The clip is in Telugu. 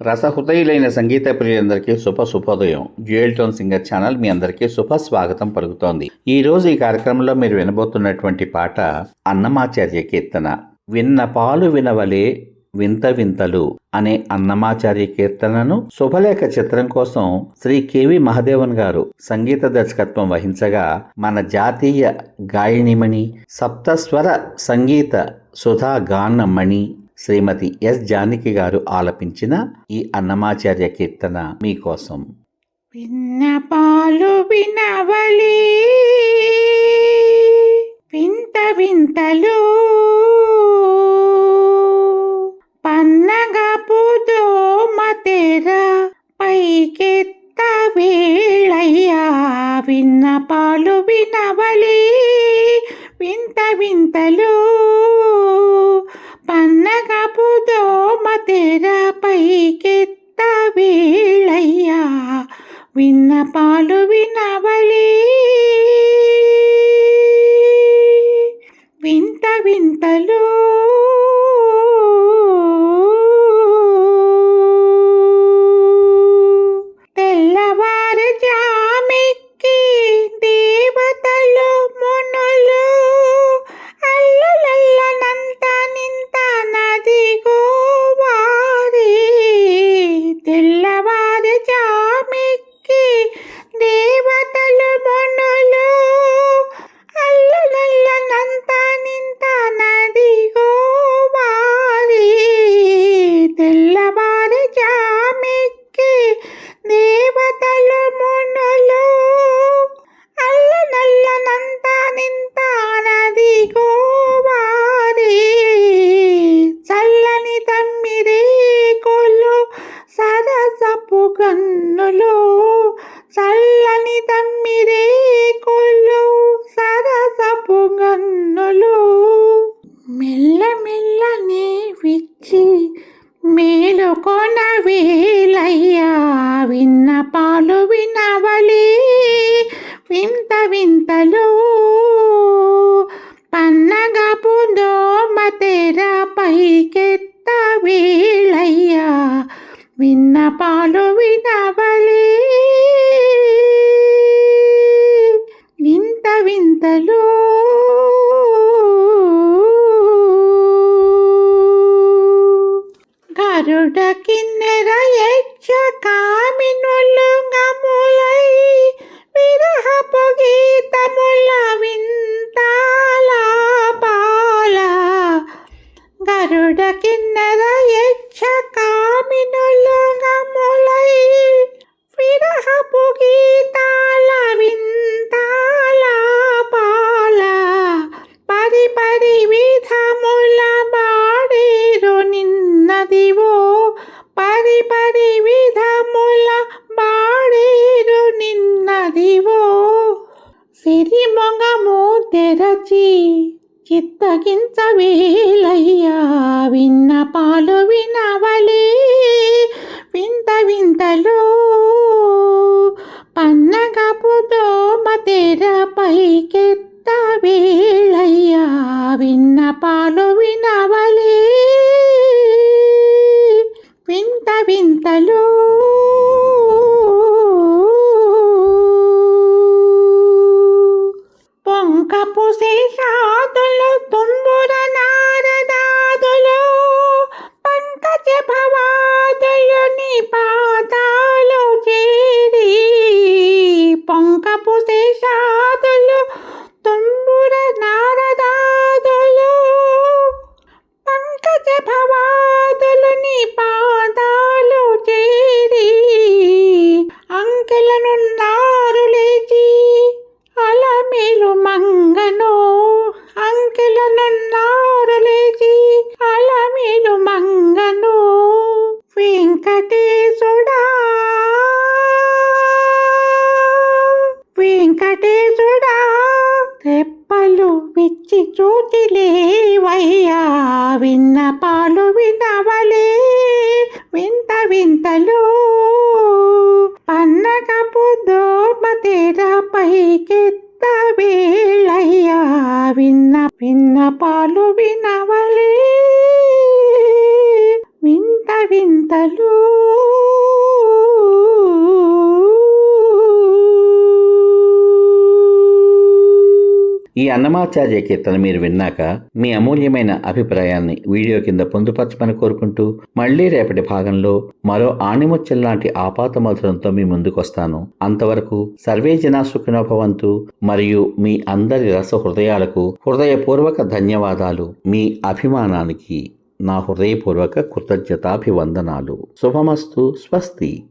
రసహృదయులైన సంగీత ప్రియులందరికీ శుభ శుభోదయం. జ్యువెల్ టోన్ సింగర్ ఛానల్ మీ అందరికీ శుభ స్వాగతం పలుకుతోంది. ఈ రోజు ఈ కార్యక్రమంలో మీరు వినబోతున్నటువంటి పాట అన్నమాచార్య కీర్తన. విన్న పాలు వినవలే వింత వింతలు అనే అన్నమాచార్య కీర్తనను శుభలేఖ చిత్రం కోసం శ్రీ కెవి మహదేవన్ గారు సంగీత దర్శకత్వం వహించగా మన జాతీయ గాయనిమణి సప్తస్వర సంగీత సుధా గానమణి శ్రీమతి ఎస్ జానకి గారు ఆలపించిన ఈ అన్నమాచార్య కీర్తన మీకోసం. విన్న పాలు వినవలి వింత వింతలు పన్నగా పుదో మతేరా పైకెత్త వేళయ్యా. విన్న పాలు వినవలి వింత వింతలు పన్నగ దోమతెర పైకెత్త వేళయ్యా విన్న పాలు వింతలు పన్నగపు దోమ తెర పైకెత్త వీళయ్యా విన్న పాలు వినవలి. వింత వింతలు. గరుడ కిన్నెర ఎచ్చా. గరుడ కిన్నర యక్ష కామినులు విరహపు గీతాల వింతాల చిత్తగించ వేలయ్యా విన్న పాలు వినవలే. వింత వింతలు పన్నగపుతో మతెర పైకెత్త వేళయ్యా విన్న పాలు వినవలే. వింత వింతలు power. వెంకటేశుడా. వెంకటేశుడా రెప్పలు విచ్చి చూచిలేవయ్యా విన్న పాలు వినవలే వింత వింతలు. పన్నగపు దోమ తెర పైకెత్త వేళయ్యా. విన్న విన్న పాలు వినవలే. వింత వింతలు. ఈ అన్నమాచార్య కీర్తన మీరు విన్నాక మీ అమూల్యమైన అభిప్రాయాన్ని వీడియో కింద పొందుపరచమని కోరుకుంటూ మళ్ళీ రేపటి భాగంలో మరో ఆణిముచ్చల్ లాంటి ఆపాత మధురంతో మీ ముందుకొస్తాను. అంతవరకు సర్వే జనా సుఖినోభవంతు మరియు మీ అందరి రస హృదయాలకు హృదయపూర్వక ధన్యవాదాలు. మీ అభిమానానికి. నా హృదయపూర్వక కృతజ్ఞతాభివందనాలు. శుభమస్తు. స్వస్తి.